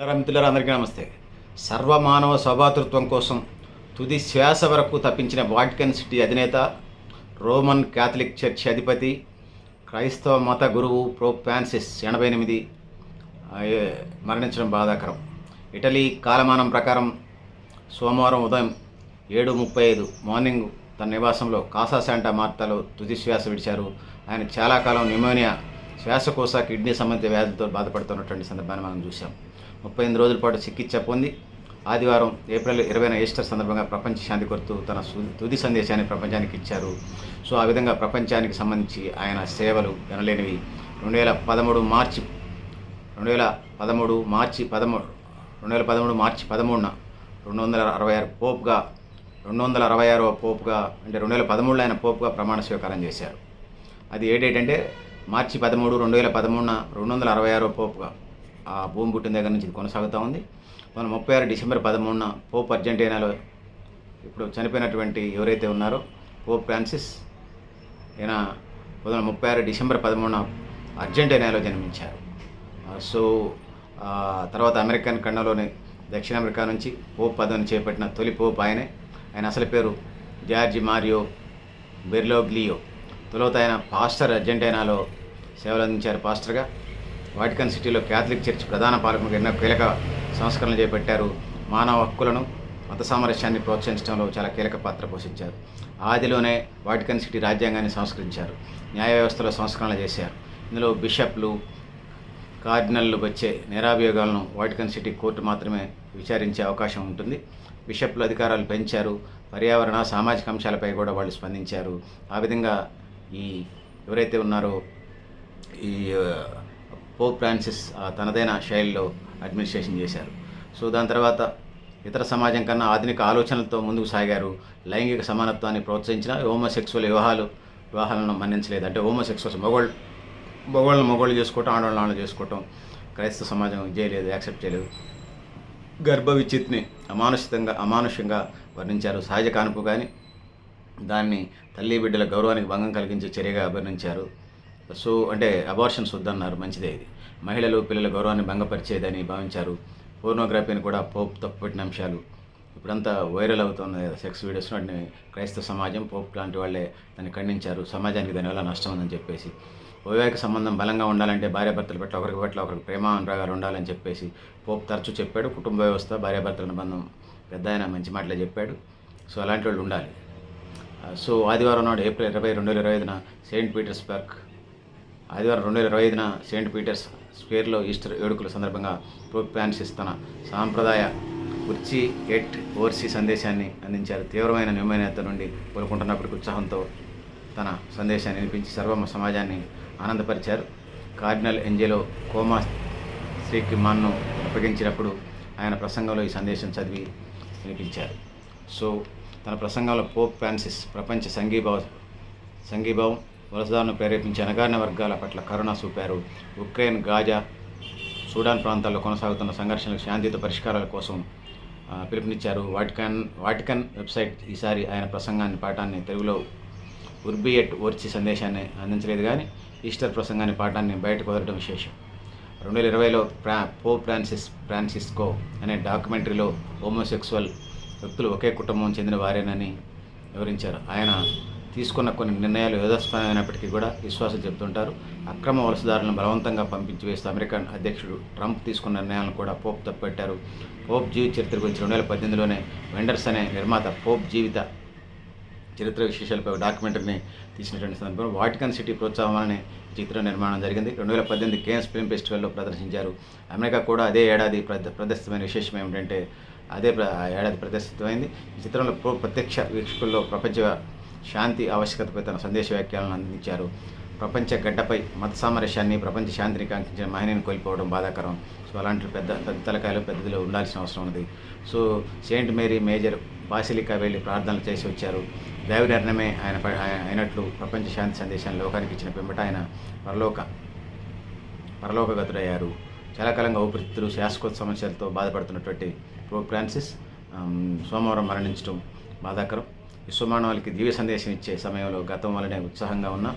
మిత్రులారా అందరికీ నమస్తే. సర్వమానవ స్వభాతృత్వం కోసం తుది శ్వాస వరకు తప్పించిన వాటికన్ సిటీ అధినేత రోమన్ క్యాథలిక్ చర్చ్ అధిపతి క్రైస్తవ మత గురువు ప్రో ఫ్రాన్సిస్ ఎనభై ఎనిమిది మరణించడం బాధాకరం. ఇటలీ కాలమానం ప్రకారం సోమవారం ఉదయం ఏడు ముప్పై ఐదు మార్నింగ్ తన నివాసంలో కాసా శాంటా మార్తాలో తుది శ్వాస విడిచారు. ఆయన చాలా కాలం న్యూమోనియా శ్వాసకోశ కిడ్నీ సంబంధిత వ్యాధులతో బాధపడుతున్నటువంటి సందర్భాన్ని మనం చూసాం ముప్పై ఎనిమిది రోజుల పాటు చికిత్స పొంది ఆదివారం ఏప్రిల్ ఇరవైన ఈస్టర్ సందర్భంగా ప్రపంచ శాంతి కొరుతూ తన సు- తుది సందేశాన్ని ప్రపంచానికి ఇచ్చారు. సో ఆ విధంగా ప్రపంచానికి సంబంధించి ఆయన సేవలు ఎనలేనివి రెండు వేల పదమూడు మార్చి రెండు వేల పదమూడు మార్చి పదమూడు రెండు వేల పదమూడు మార్చి పదమూడున రెండు వందల అరవై ఆరు పోప్గా రెండు వందల అరవై ఆరవ పోప్గా అంటే రెండు వేల పదమూడులో ఆయన పోప్గా ప్రమాణ స్వీకారం చేశారు. అది ఏ డేట్ అంటే మార్చి పదమూడు రెండు వేల పదమూడున రెండు వందల అరవై ఆరో పోప్గా. ఆ భూమి పుట్టిన దగ్గర నుంచి ఇది కొనసాగుతూ ఉంది. మన ముప్పై ఆరు డిసెంబర్ పదమూడున పోప్ అర్జెంటీనాలో ఇప్పుడు చనిపోయినటువంటి ఎవరైతే ఉన్నారో పోప్ ఫ్రాన్సిస్ ఈయన పంతొమ్మిది ముప్పై ఆరు డిసెంబర్ పదమూడున అర్జెంటీనాలో జన్మించారు. సో తర్వాత అమెరికన్ ఖండంలోని దక్షిణ అమెరికా నుంచి పోప్ పదవిని చేపట్టిన తొలి పోప్ ఆయనే. ఆయన అసలు పేరు జార్జి మారియో బెర్లోగ్లియో. తొలుత ఆయన పాస్టర్ అర్జెంటీనాలో సేవలు అందించారు పాస్టర్గా. వాటికన్ సిటీలో క్యాథలిక్ చర్చ్ ప్రధాన పాలకులకు ఎన్నో కీలక సంస్కరణలు చేపట్టారు. మానవ హక్కులను మత సామరస్యాన్ని ప్రోత్సహించడంలో చాలా కీలక పాత్ర పోషించారు. ఆదిలోనే వాటికన్ సిటీ రాజ్యాంగాన్ని సంస్కరించారు. న్యాయ వ్యవస్థలో సంస్కరణలు చేశారు. ఇందులో బిషప్లు కార్డినల్లు వచ్చే నేరాభియోగాలను వాటికన్ సిటీ కోర్టు మాత్రమే విచారించే అవకాశం ఉంటుంది. బిషప్లు అధికారాలు పెంచారు. పర్యావరణ సామాజిక అంశాలపై కూడా వాళ్ళు స్పందించారు. ఆ విధంగా ఈ ఎవరైతే ఉన్నారో ఈ పోప్ ఫ్రాన్సిస్ ఆ తనదైన శైలిలో అడ్మినిస్ట్రేషన్ చేశారు. సో దాని తర్వాత ఇతర సమాజం కన్నా ఆధునిక ఆలోచనలతో ముందుకు సాగారు. లైంగిక సమానత్వాన్ని ప్రోత్సహించిన హోమోసెక్సువల్ వివాహాలు వివాహాలను మన్నించలేదు. అంటే హోమోసెక్సువల్స్ మగవాళ్ళు మగవాళ్ళని మగవాళ్ళు చేసుకోవటం ఆడవాళ్ళని ఆడవాళ్ళు చేసుకోవటం క్రైస్తవ సమాజం చేయలేదు యాక్సెప్ట్ చేయలేదు. గర్భ విచ్యుత్ని అమానుషితంగా అమానుషంగా వర్ణించారు. సహజ కానుపు కానీ దాన్ని తల్లి బిడ్డల గౌరవానికి భంగం కలిగించే చర్యగా అభివర్ణించారు సో అంటే అబార్షన్స్ వద్దన్నారు. మంచిదే ఇది. మహిళలు పిల్లల గౌరవాన్ని భంగపరిచేదని భావించారు. పోర్నోగ్రఫీని కూడా పోప్ తప్పుపెట్టిన అంశాలు. ఇప్పుడంతా వైరల్ అవుతున్న సెక్స్ వీడియోస్ వాటిని క్రైస్తవ సమాజం పోప్ లాంటి వాళ్ళే దాన్ని ఖండించారు. సమాజానికి దానివల్ల నష్టం ఉందని చెప్పేసి. వైవాహిక సంబంధం బలంగా ఉండాలంటే భార్యాభర్తల పట్ల ఒకరికి పట్ల ఒకరికి ప్రేమ అనురాగాలు ఉండాలని చెప్పేసి పోప్ తరచూ చెప్పాడు. కుటుంబ వ్యవస్థ భార్యాభర్తల బంధం పెద్ద ఆయన మంచి మాటలే చెప్పాడు. సో అలాంటి వాళ్ళు ఉండాలి. సో ఆదివారం నాడు ఏప్రిల్ ఇరవై రెండు వేల ఇరవై ఐదున సెయింట్ పీటర్స్బర్గ్ ఆదివారం రెండు వేల ఇరవై ఐదున సెయింట్ పీటర్స్ స్క్వేర్లో ఈస్టర్ వేడుకల సందర్భంగా పోప్ ఫ్రాన్సిస్ తన సాంప్రదాయ కుర్చీ ఎట్ ఓర్సీ సందేశాన్ని అందించారు. తీవ్రమైన న్యూమనేత నుండి కోలుకుంటున్నప్పటికీ ఉత్సాహంతో తన సందేశాన్ని వినిపించి సర్వ సమాజాన్ని ఆనందపరిచారు. కార్డినల్ ఎంజెలో కోమా శ్రీకి మాన్ను అప్పగించినప్పుడు ఆయన ప్రసంగంలో ఈ సందేశం చదివి వినిపించారు. సో తన ప్రసంగంలో పోప్ ఫ్రాన్సిస్ ప్రపంచ సంఘీభావ సంఘీభావం వలసదారులను ప్రేరేపించి అణగారిన వర్గాల పట్ల కరుణ చూపారు. ఉక్రెయిన్ గాజా సూడాన్ ప్రాంతాల్లో కొనసాగుతున్న సంఘర్షణలకు శాంతియుత పరిష్కారాల కోసం పిలుపునిచ్చారు. వాటికన్ వాటికన్ వెబ్సైట్ ఈసారి ఆయన ప్రసంగాన్ని పాఠాన్ని తెలుగులో ఉర్బియట్ ఓర్చి సందేశాన్ని అందించలేదు కానీ ఈస్టర్ ప్రసంగాన్ని పాఠాన్ని బయటకు వదలడం విశేషం. రెండు వేల ఇరవైలో ప్రా పో ఫ్రాన్సిస్ ఫ్రాన్సిస్కో అనే డాక్యుమెంటరీలో హోమోసెక్సువల్ వ్యక్తులు ఒకే కుటుంబం చెందిన వారేనని వివరించారు. ఆయన తీసుకున్న కొన్ని నిర్ణయాలు యథస్థమైనప్పటికీ కూడా విశ్వాసం చెబుతుంటారు అక్రమ వలసదారులను బలవంతంగా పంపించి వేస్తూ అమెరికన్ అధ్యక్షుడు ట్రంప్ తీసుకున్న నిర్ణయాలను కూడా పోప్ తప్పెట్టారు. పోప్ జీవిత చరిత్ర గురించి రెండు వేల పద్దెనిమిదిలోనే వెండర్స్ అనే నిర్మాత పోప్ జీవిత చరిత్ర విశేషాలపై ఒక డాక్యుమెంటరీని తీసినటువంటి సందర్భంలో వాటికన్ సిటీ ప్రోత్సాహం అనే చిత్ర నిర్మాణం జరిగింది. రెండు వేల పద్దెనిమిది కేన్స్ ఫిల్మ్ ఫెస్టివల్లో ప్రదర్శించారు. అమెరికా కూడా అదే ఏడాది ప్రదర్శితమైన విశేషం ఏమిటంటే అదే ప్ర- ఏడాది ప్రదర్శితమైంది. ఈ చిత్రంలో ప్రత్యక్ష వీక్షకుల్లో ప్రపంచ శాంతి ఆవశ్యకతపై తన సందేశ వ్యాఖ్యలను అందించారు. ప్రపంచ గడ్డపై మత సామరస్యాన్ని ప్రపంచ శాంతిని కాంక్షించిన మహిళని కోల్పోవడం బాధాకరం. సో అలాంటి పెద్ద పెద్ద తలకాయలు పెద్దదిలో ఉండాల్సిన అవసరం ఉంది so Saint Mary Major basilica వెళ్ళి ప్రార్థనలు చేసి వచ్చారు. దైవ నిర్ణయమే ఆయన అయినట్లు ప్రపంచ శాంతి సందేశాన్ని లోకానికి ఇచ్చిన పిమ్మట ఆయన పరలోక పరలోకగతుడయ్యారు. చాలా కాలంగా ఊపిరితిత్తులు శ్వాసకోశ సమస్యలతో బాధపడుతున్నటువంటి ప్రో ఫ్రాన్సిస్ సోమవారం మరణించడం బాధాకరం. విశ్వమానవాళికి దివ్య సందేశం ఇచ్చే సమయంలో గతం వల్లనే ఉత్సాహంగా ఉన్న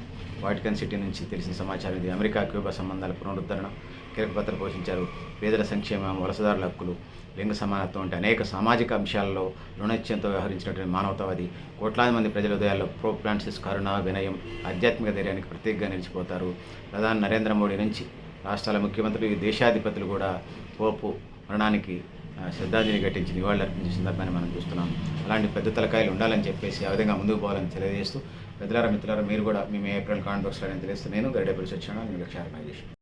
వాటికన్ సిటీ నుంచి తెలిసిన సమాచారం ఇది. అమెరికా క్యూబా సంబంధాల పునరుద్ధరణ కీలక పాత్ర పోషించారు పేదల సంక్షేమం వలసదారుల హక్కులు లింగ సమానత్వం వంటి అనేక సామాజిక అంశాలలో రుణత్యంతో వ్యవహరించినటువంటి మానవతావాది. కోట్లాది మంది ప్రజల హృదయాల్లో ప్రో ఫ్రాన్సిస్ కరుణ వినయం ఆధ్యాత్మిక ధైర్యానికి ప్రత్యేకంగా నిలిచిపోతారు. ప్రధాని నరేంద్ర మోడీ నుంచి రాష్ట్రాల ముఖ్యమంత్రులు ఈ దేశాధిపతులు కూడా పోపు మరణానికి శ్రద్ధాంజలి ఘటించి నివాళులర్పించే సందర్భాన్ని మనం చూస్తున్నాం. అలాంటి పెద్ద తలకాయలు ఉండాలని చెప్పేసి ఆ విధంగా ముందుకు పోవాలని తెలియజేస్తూ పెద్దలారా మిత్రులారా మీరు కూడా మేము ఏప్రిల్ కామెంట్ అని తెలియజేస్తూ నేను గరిడేపల్లి వచ్చాను నేను లక్ష్య ఆర్గనైజేషన్